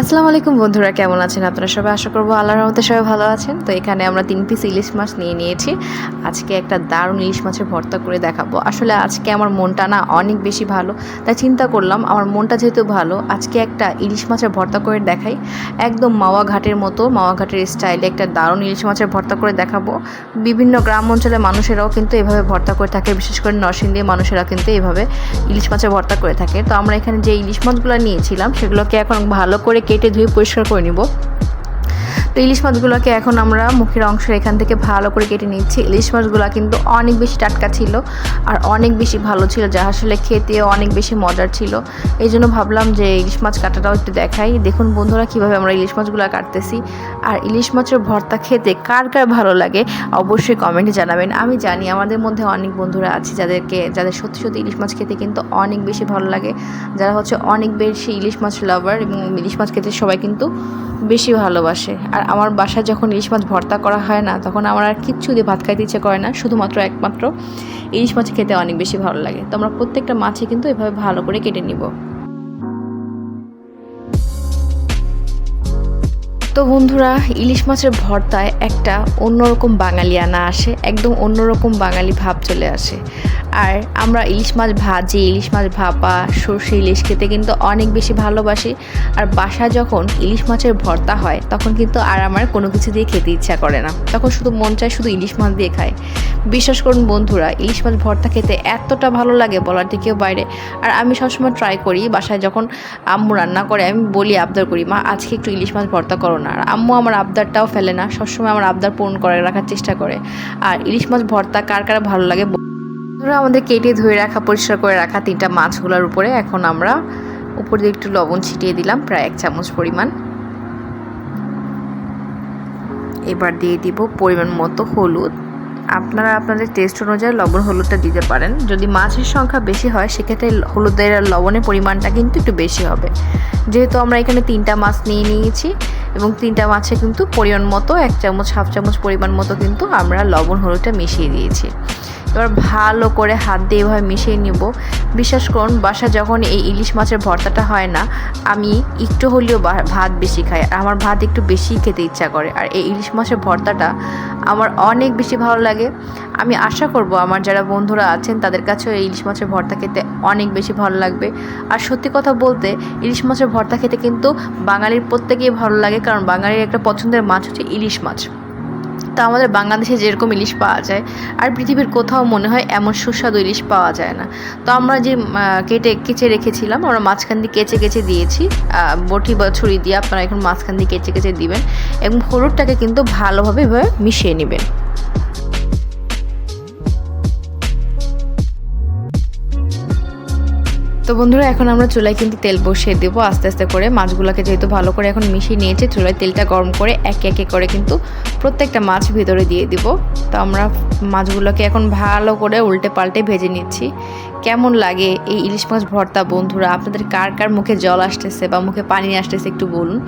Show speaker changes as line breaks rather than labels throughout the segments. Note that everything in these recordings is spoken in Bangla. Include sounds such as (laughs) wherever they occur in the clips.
আসসালামু আলাইকুম বন্ধুরা, কেমন আছেন আপনারা সবাই? আশা করব আল্লাহর রহমতে সবাই ভালো আছেন। তো এখানে আমরা তিন পিস ইলিশ মাছ নিয়ে নিয়েছি। আজকে একটা দারুণ ইলিশ মাছের ভর্তা করে দেখাবো। আসলে আজকে আমার মনটা না অনেক বেশি ভালো, তাই চিন্তা করলাম আমার মনটা যেহেতু ভালো, আজকে একটা ইলিশ মাছের ভর্তা করে দেখাই। একদম মাওয়া ঘাটের মতো, মাওয়া ঘাটের স্টাইলে একটা দারুণ ইলিশ মাছের ভর্তা করে দেখাবো। বিভিন্ন গ্রাম অঞ্চলের মানুষেরাও কিন্তু এভাবে ভর্তা করে থাকে, বিশেষ করে নরসিংদীর মানুষেরা কিন্তু এভাবে ইলিশ মাছের ভর্তা করে থাকে। তো আমরা এখানে যে ইলিশ মাছগুলো নিয়েছিলাম, সেগুলোকে এখন ভালো করে কেটে ধুয়ে পরিষ্কার করে নিব। তো ইলিশ মাছগুলোকে এখন আমরা মুখের অংশ এখান থেকে ভালো করে কেটে নিচ্ছি। ইলিশ মাছগুলো কিন্তু অনেক বেশি টাটকা ছিল আর অনেক বেশি ভালো ছিল, যা আসলে খেতে অনেক বেশি মজার ছিল। এই জন্য ভাবলাম যে ইলিশ মাছ কাটাটাও একটু দেখাই। দেখুন বন্ধুরা, কীভাবে আমরা ইলিশ মাছগুলো কাটতেছি। আর ইলিশ মাছের ভর্তা খেতে কার কার ভালো লাগে অবশ্যই কমেন্টে জানাবেন। আমি জানি আমাদের মধ্যে অনেক বন্ধুরা আছে যাদেরকে, যাদের সত্যি সত্যি ইলিশ মাছ খেতে কিন্তু অনেক বেশি ভালো লাগে। যারা হচ্ছে অনেক বেশি ইলিশ মাছ লাভার এবং ইলিশ মাছ খেতে সবাই কিন্তু বেশি ভালোবাসে। আর আমার বাসায় যখন ইলিশ মাছ ভর্তা করা হয় না, তখন আমার আর কিচ্ছু দিয়ে ভাত খাইতে ইচ্ছে করে না, শুধুমাত্র একমাত্র ইলিশ মাছ খেতে অনেক বেশি ভালো লাগে। তো আমরা প্রত্যেকটা মাছে কিন্তু এভাবে ভালো করে কেটে নিব। তো বন্ধুরা, ইলিশ মাছের ভর্তায় একটা অন্যরকম বাঙালিয়ানা আসে, একদম অন্যরকম বাঙালি ভাব চলে আসে। আর আমরা ইলিশ মাছ ভাজি, ইলিশ মাছ ভাপা, সর্ষে ইলিশ খেতে কিন্তু অনেক বেশি ভালোবাসি। আর বাসায় যখন ইলিশ মাছের ভর্তা হয়, তখন কিন্তু আর আমার কোনো কিছু দিয়ে খেতে ইচ্ছা করে না। তখন শুধু মন চায় শুধু ইলিশ মাছ দিয়ে খায়। বিশ্বাস করুন বন্ধুরা, ইলিশ মাছ ভর্তা খেতে এতটা ভালো লাগে বলার থেকেও বাইরে। আর আমি সবসময় ট্রাই করি, বাসায় যখন আম্মু রান্না করে, আমি বলি, আবদার করি, মা, আজকে একটু ইলিশ মাছ ভর্তা করো না। আর আম্মু আমার আবদারটাও ফেলে না, সবসময় আমার আবদার পূরণ করে রাখার চেষ্টা করে। আর ইলিশ মাছ ভর্তা কার কার ভালো লাগে ধরো আমাদের কেটে ধুয়ে রাখা, পরিষ্কার করে রাখা তিনটা মাছগুলোর উপরে এখন আমরা উপর দিয়ে একটু লবণ ছিটিয়ে দিলাম, প্রায় এক চামচ পরিমাণ। এবার দিয়ে দিব পরিমাণ মতো হলুদ। আপনারা আপনাদের টেস্ট অনুযায়ী লবণ হলুদটা দিতে পারেন। যদি মাছের সংখ্যা বেশি হয়, সেক্ষেত্রে হলুদের লবণের পরিমাণটা কিন্তু একটু বেশি হবে। যেহেতু আমরা এখানে তিনটা মাছ নিয়ে নিয়েছি এবং তিনটা মাছে কিন্তু পরিমাণ মতো, এক চামচ, হাফ চামচ পরিমাণ মতো কিন্তু আমরা লবণ, হলুদটা মিশিয়ে দিয়েছি। এবার ভালো করে হাত দিয়ে এভাবে মিশিয়ে নিব। বিশ্বাস করুন বাসা যখন এই ইলিশ মাছের ভর্তাটা হয় না, আমি একটু হলেও ভাত বেশি খাই। আর আমার ভাত একটু বেশি খেতে ইচ্ছা করে। আর এই ইলিশ মাছের ভর্তাটা আমার অনেক বেশি ভালো লাগে। আমি আশা করব আমার যারা বন্ধুরা আছেন, তাদের কাছেও এই ইলিশ মাছের ভর্তা খেতে অনেক বেশি ভালো লাগবে। আর সত্যি কথা বলতে, ইলিশ মাছের ভর্তা খেতে কিন্তু বাঙালির প্রত্যেকেই ভালো লাগে। কারণ বাঙালির একটা পছন্দের মাছ হচ্ছে ইলিশ মাছ। তা আমাদের বাংলাদেশে যেরকম ইলিশ পাওয়া যায়, আর পৃথিবীর কোথাও মনে হয় এমন সুস্বাদু ইলিশ পাওয়া যায় না। তো আমরা যে কেটে, কেচে রেখেছিলাম, আমরা মাঝখান দিয়ে কেচে কেচে দিয়েছি। বটি বা ছুরি দিয়ে আপনারা এখন মাঝখান দিয়ে কেচে কেচে দিবেন এবং হলুদটাকে কিন্তু ভালোভাবে এভাবে মিশিয়ে নেবেন। তো বন্ধুরা, এখন আমরা চুলায় কিন্তু তেল বসিয়ে দেবো। আস্তে আস্তে করে মাছগুলোকে যেহেতু ভালো করে এখন মিশিয়ে নিয়েছে, চুলায় তেলটা গরম করে একে একে করে কিন্তু প্রত্যেকটা মাছ ভিতরে দিয়ে দিব। তো আমরা মাছগুলোকে এখন ভালো করে উল্টে পাল্টে ভেজে নিচ্ছি। কেমন লাগে এই ইলিশ মাছ ভর্তা? বন্ধুরা, আপনাদের কার কার মুখে জল আসতেছে বা মুখে পানি আসতেছে একটু বলুন।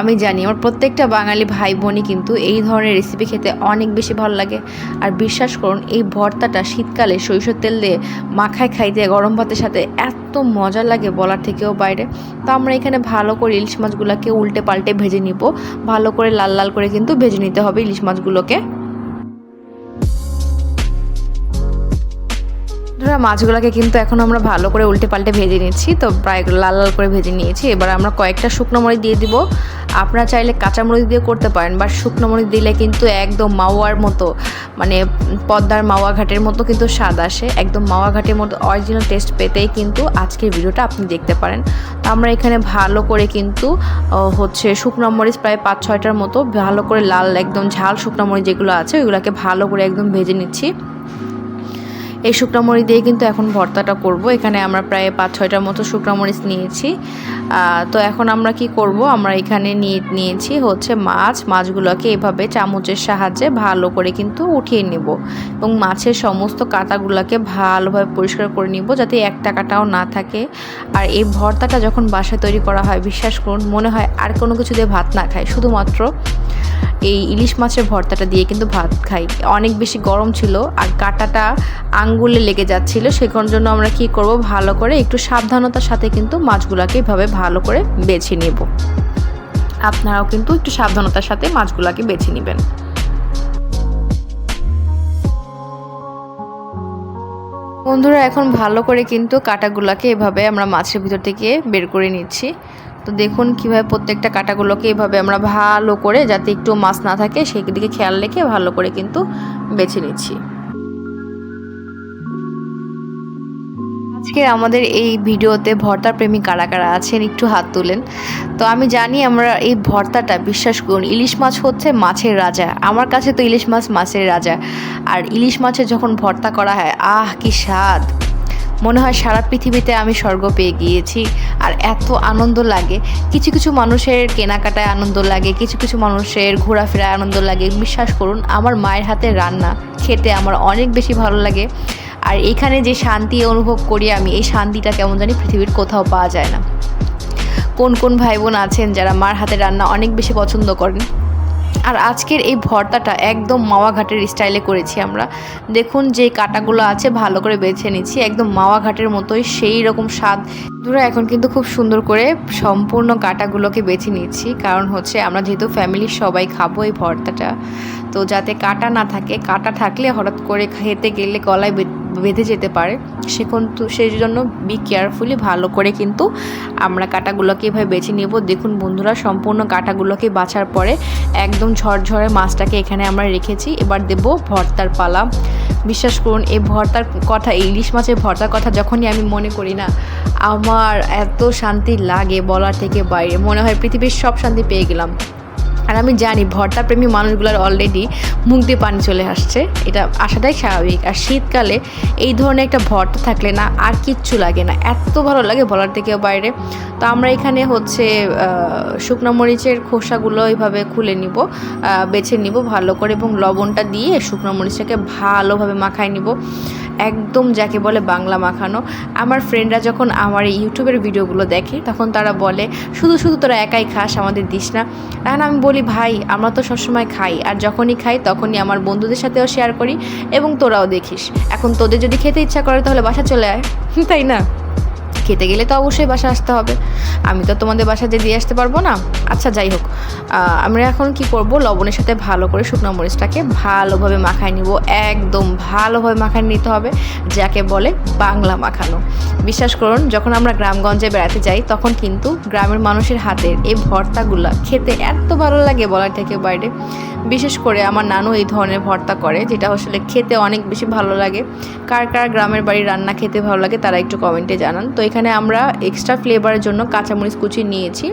আমি জানি আমার প্রত্যেকটা বাঙালি ভাই বোনই কিন্তু এই ধরনের রেসিপি খেতে অনেক বেশি ভালো লাগে। আর বিশ্বাস করুন, এই ভর্তাটা শীতকালে সরিষার তেল দিয়ে মাখায় খাইতে গরম ভাতের সাথে এত মজা লাগে বলার থেকেও বাইরে। তো আমরা এখানে ভালো করে ইলিশ মাছগুলোকে উল্টে পাল্টে ভেজে নিব। ভালো করে লাল লাল করে কিন্তু ভেজে নিতে হবে ইলিশ মাছগুলোকে। ধরো মাছগুলোকে কিন্তু এখন আমরা ভালো করে উল্টে পাল্টে ভেজে নিচ্ছি। তো প্রায় লাল লাল করে ভেজে নিয়েছি। এবার আমরা কয়েকটা শুকনো মরিচ দিয়ে দিব। আপনারা চাইলে কাঁচা মরিচ দিয়ে করতে পারেন বা শুকনো মরিচ দিলে কিন্তু একদম মাওয়ার মতো মানে পদ্মার মাওয়া ঘাটের মতো কিন্তু স্বাদ আসে। একদম মাওয়া ঘাটের মতো অরিজিনাল টেস্ট পেতেই কিন্তু আজকের ভিডিওটা আপনি দেখতে পারেন। তো আমরা এখানে ভালো করে কিন্তু হচ্ছে শুকনো মরিচ প্রায় পাঁচ ছয়টার মতো, ভালো করে লাল একদম ঝাল শুকনো মরিচ যেগুলো আছে, ওইগুলোকে ভালো করে একদম ভেজে নিচ্ছি। এই শুকনো মরিচ দিয়ে কিন্তু এখন ভর্তাটা করব। এখানে আমরা প্রায় পাঁচ, ছয়টার মতো শুকনো মরিচ নিয়েছি তো এখন আমরা কি করব? আমরা এখানে নিয়ে, নিয়েছি হচ্ছে মাছ। মাছগুলোকে এভাবে চামচের সাহায্যে ভালো করে কিন্তু উঠিয়ে নেব। এবং মাছের সমস্ত কাঁটাগুলোকে ভালোভাবে পরিষ্কার করে নিব যাতে একটা কাটাও না থাকে। আর এই ভর্তাটা যখন বাসায় তৈরি করা হয়, বিশ্বাস করুন, মনে হয় আর কোনো কিছু দিয়ে ভাত না খায়। শুধুমাত্র এই ইলিশ মাছের ভর্তাটা দিয়ে কিন্তু ভাত খাই। অনেক বেশি গরম ছিল আর কাটাটা আঙ্গুলে লেগে যাচ্ছিল, সেখান জন্য আমরা কি করব? ভালো করে একটু সাবধানতার সাথে কিন্তু মাছগুলোকে এভাবে ভালো করে বেছে নেব। আপনারাও কিন্তু একটু সাবধানতার সাথে মাছগুলোকে বেছে নেবেন। বন্ধুরা, এখন ভালো করে কিন্তু কাটাগুলোকে এভাবে আমরা মাছের ভিতর থেকে বের করে নিচ্ছি। তো দেখুন কীভাবে প্রত্যেকটা কাটাগুলোকে এভাবে আমরা ভালো করে যাতে একটু মাছ না থাকে সেই দিকে খেয়াল রেখে ভালো করে কিন্তু বেছে নিচ্ছি। আজকে আমাদের এই ভিডিওতে ভর্তার প্রেমী কারা কারা আছেন একটু হাত তুলেন। তো আমি জানি আমরা এই ভর্তাটা বিশ্বাস করুন, ইলিশ মাছ হচ্ছে মাছের রাজা। আমার কাছে তো ইলিশ মাছ মাছের রাজা। আর ইলিশ মাছের যখন ভর্তা করা হয়, আহ, কি স্বাদ! মনে হয় সারা পৃথিবীতে আমি স্বর্গ পেয়ে গিয়েছি। আর এত আনন্দ লাগে। কিছু কিছু মানুষের কেনাকাটায় আনন্দ লাগে, কিছু কিছু মানুষের ঘোরাফেরায় আনন্দ লাগে। বিশ্বাস করুন, আমার মায়ের হাতে রান্না খেতে আমার অনেক বেশি ভালো লাগে। আর এখানে যে শান্তি অনুভব করি আমি, এই শান্তিটা কেমন জানি পৃথিবীর কোথাও পাওয়া যায় না। কোন কোন ভাই বোন আছেন যারা মার হাতে রান্না অনেক বেশি পছন্দ করেন? আর আজকের এই ভর্তাটা একদম মাওয়া ঘাটের স্টাইলে করেছি আমরা। দেখুন যে কাটাগুলো আছে, ভালো করে বেছে নিচ্ছি। একদম মাওয়া ঘাটের মতোই সেই রকম স্বাদ। ধরো এখন কিন্তু খুব সুন্দর করে সম্পূর্ণ কাটাগুলোকে বেছে নিচ্ছি। কারণ হচ্ছে আমরা যেহেতু ফ্যামিলির সবাই খাব এই ভর্তাটা। তো যাতে কাটা না থাকে, কাটা থাকলে হঠাৎ করে খেতে গেলে গলায় বেঁধে যেতে পারে। সে কিন্তু সেই জন্য বি কেয়ারফুলি ভালো করে কিন্তু আমরা কাটাগুলোকে এভাবে বেছে নেব। দেখুন বন্ধুরা, সম্পূর্ণ কাটাগুলোকে বাছার পরে একদম ঝরঝরে মাছটাকে এখানে আমরা রেখেছি। এবার দেব ভর্তার পালা। বিশ্বাস করুন, এই ভর্তার কথা, ইলিশ মাছের ভর্তার কথা যখনই আমি মনে করি না, আমার এত শান্তি লাগে বলার থেকে বাইরে। মনে হয় পৃথিবীর সব শান্তি পেয়ে গেলাম। আর আমি জানি ভর্তা প্রেমী মানুষগুলোর অলরেডি মুখ দিয়ে পানি চলে আসছে। এটা আসাটাই স্বাভাবিক। আর শীতকালে এই ধরনের একটা ভর্তা থাকলে না আর কিচ্ছু লাগে না। এত ভালো লাগে বলার থেকেও বাইরে। তো আমরা এখানে হচ্ছে শুকনো মরিচের খোসাগুলো এইভাবে খুলে নিব বেছে নিব ভালো করে এবং লবণটা দিয়ে শুকনো মরিচটাকে ভালোভাবে মাখায় নিব। একদম যাকে বলে বাংলা মাখানো। আমার ফ্রেন্ডরা যখন আমার এই ইউটিউবের ভিডিওগুলো দেখে, তখন তারা বলে, শুধু শুধু তোরা একাই খাস, আমাদের দিস না। এখন আমি বলি, ভাই, আমরা তো সবসময় খাই, আর যখনই খাই তখনই আমার বন্ধুদের সাথেও শেয়ার করি এবং তোরাও দেখিস। এখন তোদের যদি খেতে ইচ্ছা করে তাহলে বাসা চলে আয়। (laughs) তাই না? খেতে গেলে তো অবশ্যই বাসা আসতে হবে। আমি তো তোমাদের বাসা যে দিয়ে আসতে পারব না। আচ্ছা যাই হোক। আমরা এখন কি করব? লবণের সাথে ভালো করে শুকনো মরিচটাকে ভালোভাবে মাখায় নিব। একদম ভালোভাবে মাখায় নিতে হবে, যাকে বলে বাংলা মাখানো। বিশ্বাস করুন, যখন আমরা গ্রামগঞ্জে বেড়াতে যাই, তখন কিন্তু গ্রামের মানুষের হাতের এই ভর্তাগুলো খেতে এত ভালো লাগে বলার থেকে বাইরে। বিশেষ করে আমার নানু এই ধরনের ভর্তা করে, যেটা আসলে খেতে অনেক বেশি ভালো লাগে। কার কার গ্রামের বাড়ির রান্না খেতে ভালো লাগে, তারা একটু কমেন্টে জানান। তো এখানে আমরা এক্সট্রা ফ্লেভারের জন্য কাঁচামরিচ কুচি নিয়েছি।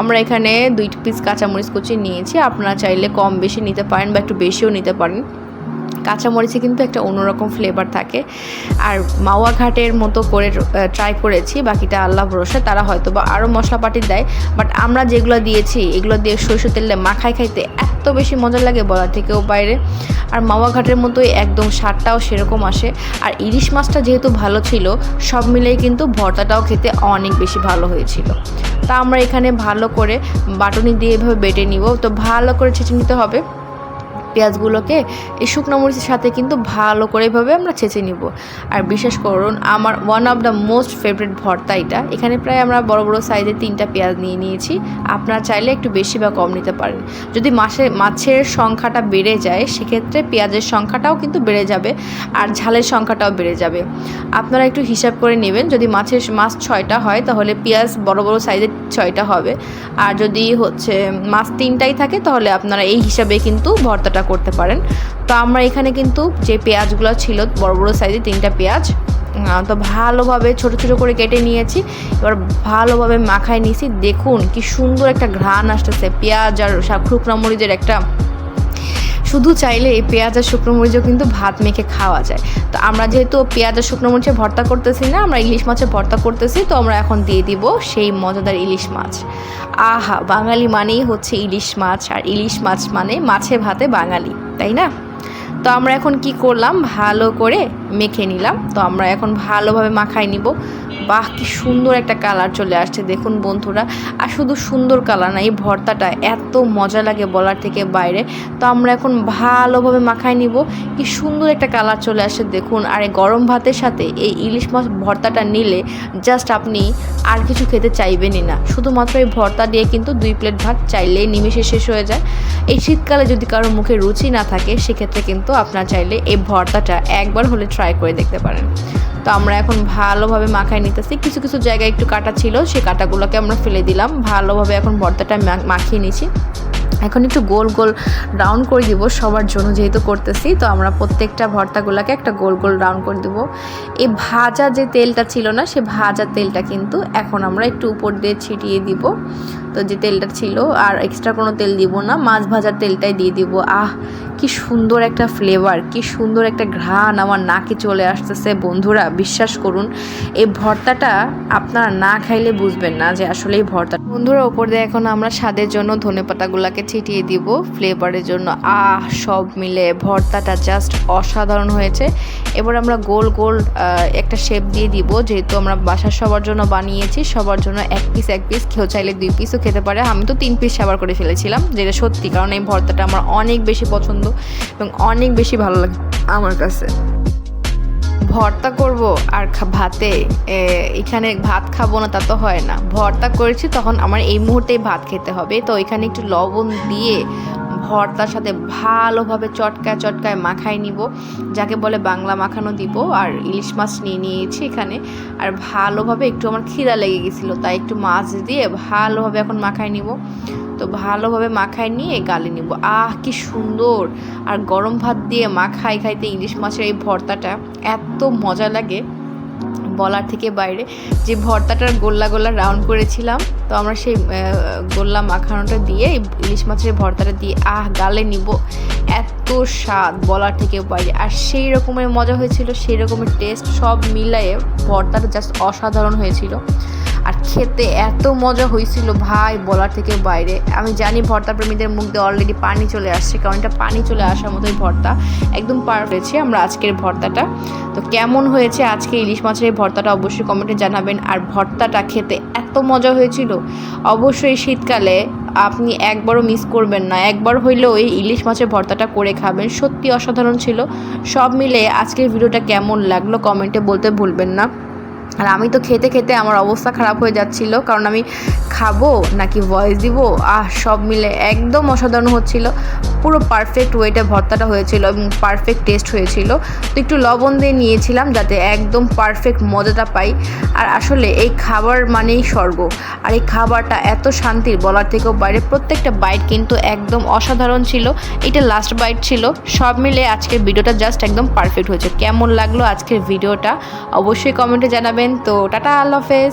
আমরা এখানে দুই পিস কাঁচামরিচ কুচি নিয়েছি। আপনারা চাইলে কম বেশি নিতে পারেন বা একটু বেশিও নিতে পারেন। কাঁচামরিচে কিন্তু একটা অন্যরকম ফ্লেভার থাকে। আর মাওয়া ঘাটের মতো করে ট্রাই করেছি, বাকিটা আল্লাহ ভরসা, তারা হয়তো বা আরও মশলাপাটি দেয়। বাট আমরা যেগুলো দিয়েছি, এগুলো দিয়ে সরষে তেলে মাখায় খাইতে এত বেশি মজা লাগে বলার থেকেও বাইরে। আর মাওয়া ঘাটের মতোই একদম স্বাদটাও সেরকম আসে। আর ইলিশ মাছটা যেহেতু ভালো ছিল, সব মিলেই কিন্তু ভর্তাটাও খেতে অনেক বেশি ভালো হয়েছিল। তা আমরা এখানে ভালো করে বাটনি দিয়ে এভাবে বেটে নিব। তো ভালো করে ছেঁচে নিতে হবে। পেঁয়াজগুলোকে এই শুকনো মরিচের সাথে কিন্তু ভালো করে এভাবে আমরা ছেঁচে নিব। আর বিশেষ করুন, আমার one of the most favourite ভর্তা এটা। এখানে প্রায় আমরা বড় বড় সাইজের তিনটা পেঁয়াজ নিয়ে নিয়েছি। আপনারা চাইলে একটু বেশি বা কম নিতে পারেন। যদি মাসে, মাছের সংখ্যাটা বেড়ে যায়, সেক্ষেত্রে পেঁয়াজের সংখ্যাটাও কিন্তু বেড়ে যাবে আর ঝালের সংখ্যাটাও বেড়ে যাবে। আপনারা একটু হিসাব করে নেবেন, যদি মাছের মাছ ছয়টা হয়, তাহলে পেঁয়াজ বড় বড় সাইজের ছয়টা হবে। আর যদি হচ্ছে মাছ তিনটাই থাকে, তাহলে আপনারা এই হিসাবে কিন্তু ভর্তাটা ভর্তা করতে পারেন। তো আমরা এখানে কিন্তু যে পেঁয়াজগুলো ছিল, বড় বড় সাইজে তিনটা পেঁয়াজ তো ভালোভাবে ছোট ছোট করে কেটে নিয়েছি। এবার ভালোভাবে মাখায় নিয়েছি। দেখুন কি সুন্দর একটা ঘ্রাণ আসতেছে। পেঁয়াজ আর শুকনো মরিচের একটা শুধু চাইলে এই পেঁয়াজ আর শুকনো মরিচও কিন্তু ভাত মেখে খাওয়া যায়। তো আমরা যেহেতু পেঁয়াজ আর শুকনো মরিচে ভর্তা করতেছি না, আমরা ইলিশ মাছে ভর্তা করতেছি, তো আমরা এখন দিয়ে দিব সেই মজাদার ইলিশ মাছ। আহা, বাঙালি মানেই হচ্ছে ইলিশ মাছ, আর ইলিশ মাছ মানে মাছে ভাতে বাঙালি, তাই না? তো আমরা এখন কি করলাম? ভালো করে মেখে নিলাম। তো আমরা এখন ভালোভাবে মাখাই নিব। বাহ, কি সুন্দর একটা কালার চলে আসছে। দেখুন বন্ধুরা, আর শুধু সুন্দর কালার না, এই ভর্তাটা এত মজা লাগে বলার থেকে বাইরে। তো আমরা এখন ভালোভাবে মাখাই নিব। কি সুন্দর একটা কালার চলে আসছে। দেখুন, আর এই গরম ভাতের সাথে এই ইলিশ মাছ ভর্তাটা নিলে জাস্ট আপনি আর কিছু খেতে চাইবেনই না। শুধুমাত্র এই ভর্তা দিয়ে কিন্তু দুই প্লেট ভাত চাইলেই নিমিশে শেষ হয়ে যায়। এই শীতকালে যদি কারোর মুখে রুচি না থাকে, সেক্ষেত্রে কিন্তু আপনার চাইলে এই ভর্তাটা একবার হলে ট্রাই করে দেখতে পারেন। তো আমরা এখন ভালোভাবে মাখায় নিতেছি। কিছু কিছু জায়গায় একটু কাটা ছিল, সেই কাটাগুলোকে আমরা ফেলে দিলাম। ভালোভাবে এখন ভর্তাটা মাখিয়ে নিচ্ছি। এখন একটু গোল গোল রাউন্ড করে দিব সবার জন্য যেহেতু করতেছি। তো আমরা প্রত্যেকটা ভর্তাগুলোকে একটা গোল গোল রাউন্ড করে দিব। এই ভাজা যে তেলটা ছিল না, সে ভাজা তেলটা কিন্তু এখন আমরা একটু উপর দিয়ে ছিটিয়ে দিব। তো যে তেলটা ছিল, আর এক্সট্রা কোনো তেল দিব না, মাছ ভাজার তেলটাই দিয়ে দিব। আহ, কি সুন্দর একটা ফ্লেভার কি সুন্দর একটা ঘ্রাণ আমার নাকে চলে আসতেছে। বন্ধুরা, বিশ্বাস করুন, এই ভর্তাটা আপনারা না খাইলে বুঝবেন না যে আসলে এই ভর্তা বন্ধুরা, ওপর দিয়ে এখন আমরা স্বাদের জন্য ধনে পাতাগুলোকে ছিটিয়ে দিব ফ্লেভারের জন্য। আহ, সব মিলে ভর্তাটা জাস্ট অসাধারণ হয়েছে। এবার আমরা গোল গোল একটা শেপ দিয়ে দিব। যেহেতু আমরা বাসার সবার জন্য বানিয়েছি, সবার জন্য এক পিস এক পিস কেউ চাইলে দুই পিসও খেতে পারে। আমি তো তিন পিস সাবার করে ফেলেছিলাম, যেটা সত্যি, কারণ এই ভর্তাটা আমার অনেক বেশি পছন্দ এবং অনেক বেশি ভালো লাগে আমার কাছে। ভর্তা করব আর ভাতে এখানে ভাত খাব না তা তো হয় না। ভর্তা করেছি, তখন আমার এই মুহূর্তে ভাত খেতে হবে। তো এখানে একটু লবণ দিয়ে ভর্তার সাথে ভালোভাবে চটকায় চটকায় মাখাই নিব। যাকে বলে বাংলা মাখানো দিব। আর ইলিশ মাছ নিয়ে নিয়েছি এখানে। আর ভালোভাবে একটু আমার খিদা লেগে গেছিল, তাই একটু মাছ দিয়ে ভালোভাবে এখন মাখাই নিব। তো ভালোভাবে মাখায় নিয়ে গালে নিব। আহ, কি সুন্দর! আর গরম ভাত দিয়ে মাখাই খাইতে ইলিশ মাছের এই ভর্তাটা এত মজা লাগে। বলার থেকে বাইরে, যে ভর্তাটার গোল্লা গোল্লা রাউন্ড করেছিলাম, তো আমরা সেই গোল্লা মাখানোটা দিয়ে ইলিশ মাছের ভর্তাটা দিয়ে, আহ, গালে নিব। এত স্বাদ বলার থেকে বাইরে। আর সেই রকমের মজা হয়েছিল, সেই রকমের টেস্ট সব মিলায়ে ভর্তাটা জাস্ট অসাধারণ হয়েছিল। আর খেতে এত মজা হয়েছিল ভাই বলার থেকে বাইরে। আমি জানি ভর্তা প্রেমীদের মুখ দিয়ে অলরেডি পানি চলে আসছে, কারণ এটা পানি চলে আসার মতোই ভর্তা। একদম পার হয়েছে আমরা আজকের ভর্তাটা। তো কেমন হয়েছে আজকে ইলিশ মাছের এই ভর্তাটা অবশ্যই কমেন্টে জানাবেন। আর ভর্তাটা খেতে এত মজা হয়েছিল। অবশ্যই শীতকালে আপনি একবারও মিস করবেন না। একবার হইলেও এই ইলিশ মাছের ভর্তাটা করে খাবেন। সত্যি অসাধারণ ছিল। সব মিলে আজকের ভিডিওটা কেমন লাগল কমেন্টে বলতে ভুলবেন না। আর আমি তো খেতে খেতে আমার অবস্থা খারাপ হয়ে যাচ্ছিল, কারণ আমি খাব নাকি ভয়েস দিব? আহ, সব মিলে একদম অসাধারণ হচ্ছিল। পুরো পারফেক্ট ওয়েটে ভর্তাটা হয়েছিল এবং পারফেক্ট টেস্ট হয়েছিল। তো একটু লবণ দিয়ে নিয়েছিলাম যাতে একদম পারফেক্ট মজাটা পাই। আর আসলে এই খাবার মানেই স্বর্গ। আর এই খাবারটা এত শান্তির, বলার থেকেও বাইরে প্রত্যেকটা বাইট কিন্তু একদম অসাধারণ ছিল। এটা লাস্ট বাইট ছিল। সব মিলে আজকের ভিডিওটা জাস্ট একদম পারফেক্ট হয়েছে। কেমন লাগল আজকের ভিডিওটা অবশ্যই কমেন্টে জানাবেন। তো টাটা আল্লাহ হাফেজ।